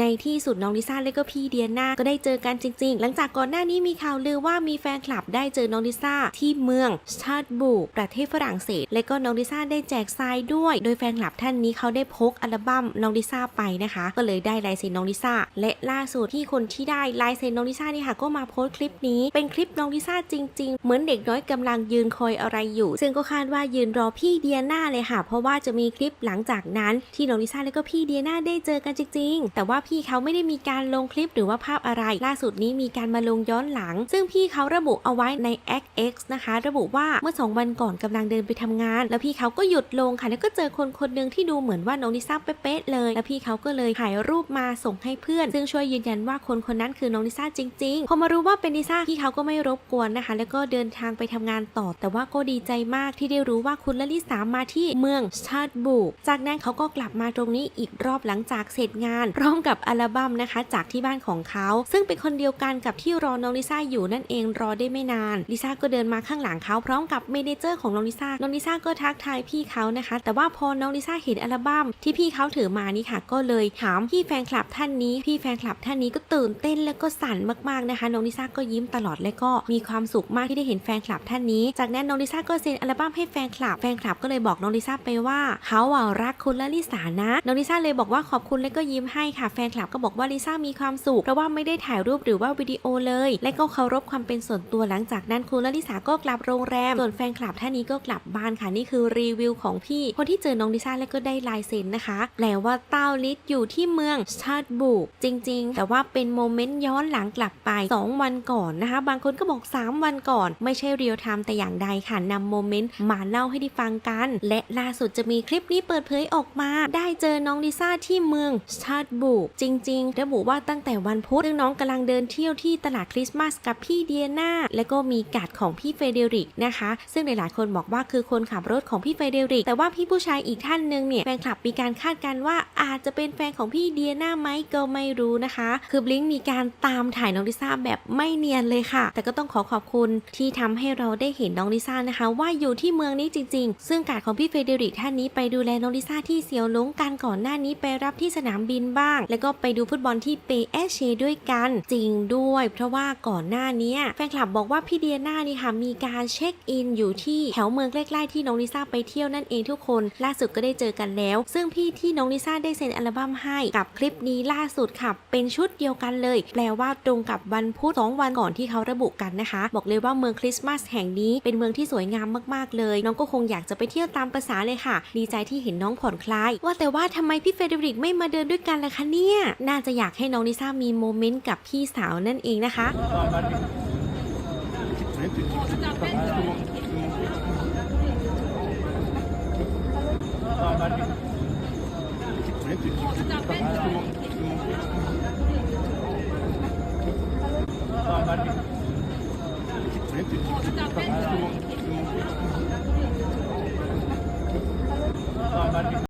ในที่สุดน้องลิซ่าและก็พี่เดียนาก็ได้เจอกันจริง ๆ หลังจากก่อนหน้านี้มีข่าวลือว่ามีแฟนคลับได้เจอน้องลิซ่าที่เมืองสตาร์บูกประเทศฝรั่งเศส และก็น้องลิซ่าได้แจกทรายด้วย โดยแฟนคลับท่านนี้เขาได้พกอัลบั้มน้องลิซ่าไปนะคะ ก็เลยได้ลายเซ็นน้องลิซ่าและล่าสุดที่คนที่ได้ลายเซ็นน้องลิซ่านี่ค่ะก็มาโพสต์คลิปนี้เป็นคลิปน้องลิซ่าจริง ๆ เหมือนเด็กน้อยกำลังยืนคอยอะไรอยู่ ซึ่งก็คาดว่ายืนรอพี่เดียนาเลยค่ะ เพราะว่าจะมีคลิปหลังจากนั้นที่น้องลิซ่าและก็พี่เดียนาได้เจอกันจริง ๆ แต่ว่าพี่เขาไม่ได้มีการลงคลิปหรือว่าภาพอะไร ล่าสุดนี้มีการมาลงย้อนหลัง ซึ่งพี่เขาระบุเอาไว้ใน X X นะคะ ระบุว่าเมื่อ 2 วันก่อนกำลังเดินไปทำงาน แล้วพี่เขาก็หยุดลงค่ะ แล้วก็เจอคนคนหนึ่งที่ดูเหมือนว่าน้องลิซ่าเป๊ะเลย แล้วพี่เขาก็เลยถ่ายรูปมาส่งให้เพื่อน ซึ่งช่วยยืนยันว่าคนคนนั้นคือน้องลิซ่าจริงๆพอมารู้ว่าเป็นลิซ่าพี่เขาก็ไม่รบกวนนะคะ แล้วก็เดินทางไปทำงานต่อ แต่ว่าก็ดีใจมากที่ได้รู้ว่าคุณละลิสามาที่เมืองสตาร์บุกจากนั้นเขาก็กลับมาตรงนี้อีกรอบหลังจากเสร็จงานพร้อมกับอัลบั้มนะคะ จากที่บ้านของเขา ซึ่งเป็นคนเดียวกันกับที่รอน้องลิซ่าอยู่นั่นเองรอได้ไม่นานลิซ่าก็เดินมาข้างหลังเขาพร้อมกับเมเนเจอร์ของน้องลิซ่าน้องลิซ่าก็ทักทายพี่เขานะคะ แต่ว่าพอน้องลิซ่าเห็นอัลบั้มที่พี่เขาถือมานี่ค่ะ ก็เลยถามพี่แฟนคลับท่านนี้ พี่แฟนคลับท่านนี้ก็ตื่นเต้นแล้วก็สั่นมากๆนะคะน้องลิซ่าก็ยิ้มตลอดและก็มีความสุขมากที่ได้เห็นแฟนคลับท่านนี้ จากนั้นน้องลิซ่าก็เซ็นอัลบั้มให้แฟนคลับแฟนคลับก็เลยบอกน้องลิซ่าไปว่าเขาอะรักคุณและลิซ่านะน้องลิซ่าเลยบอกว่าขอบคุณและก็ยิ้มให้ค่ะแฟฟนคลับก็บอกว่าลิซ่ามีความสุขเพราะว่าไม่ได้ถ่ายรูปหรือว่าวิดีโอเลย และก็เคารพความเป็นส่วนตัวหลังจากนั้นคุณและลิซ่าก็กลับโรงแรม ส่วนแฟนคลับท่านนี้ก็กลับบ้านค่ะนี่คือรีวิวของพี่ คนที่เจอน้องลิซ่าแล้วก็ได้ลายเซ็นนะคะแปลว่าเต้าลิศอยู่ที่เมืองสตาร์บุกจริง ๆ แต่ว่าเป็นโมเมนต์ย้อนหลังกลับไป 2 วันก่อนนะคะ บางคนก็บอก 3 วันก่อน ไม่ใช่เรียลไทม์แต่อย่างใดค่ะนำโมเมนต์มาเล่าให้ได้ฟังกัน และล่าสุดจะมีคลิปนี้เปิดเผยออกมา ได้เจอน้องลิซ่าที่เมืองสตาร์บุกจริง ๆ ระบุว่าตั้งแต่วันพุธซึ่งน้องกำลังเดินเที่ยวที่ตลาดคริสต์มาสกับพี่เดียนาและก็มีการ์ดของพี่เฟเดริกนะคะ ซึ่งหลายๆคนบอกว่าคือคนขับรถของพี่เฟเดริก แต่ว่าพี่ผู้ชายอีกท่านหนึ่งเนี่ยแฟนคลับมีการคาดการณ์ว่าอาจจะเป็นแฟนของพี่เดียนาไหมก็ไม่รู้นะคะ คือบลิงมีการตามถ่ายน้องลิซ่าแบบไม่เนียนเลยค่ะ แต่ก็ต้องขอขอบคุณที่ทำให้เราได้เห็นน้องลิซ่านะคะ ว่าอยู่ที่เมืองนี้จริง ๆ ซึ่งการดของพี่เฟเดริกท่านนี้ไปดูแลน้องลิซ่าที่เซียวหลงกันก่อนหน้านี้ไปรับที่สนามบินบ้าง แล้วก็ไปดูฟุตบอลที่เปเอเชด้วยกันจริงด้วย เพราะว่าก่อนหน้านี้แฟนคลับบอกว่าพี่เดียนานี่ค่ะมีการเช็คอินอยู่ที่แถวเมืองใกล้ๆที่น้องลิซ่าไปเที่ยวนั่นเองทุกคน ล่าสุดก็ได้เจอกันแล้ว ซึ่งพี่ที่น้องลิซ่าได้เซ็นอัลบั้มให้กับคลิปนี้ล่าสุดค่ะเป็นชุดเดียวกันเลย แปลว่าตรงกับวันพุธสองวันก่อนที่เขาระบุกันนะคะ บอกเลยว่าเมืองคริสต์มาสแห่งนี้เป็นเมืองที่สวยงามมากๆเลย น้องก็คงอยากจะไปเที่ยวตามภาษาเลยค่ะ ดีใจที่เห็นน้องผ่อนคลาย ว่าแต่ว่าทำไมพี่เฟเดริกไม่มาเดินด้วยกันล่ะคะเนี่ยน่าจะอยากให้น้องลิซ่ามีโมเมนต์กับพี่สาวนั่นเองนะคะ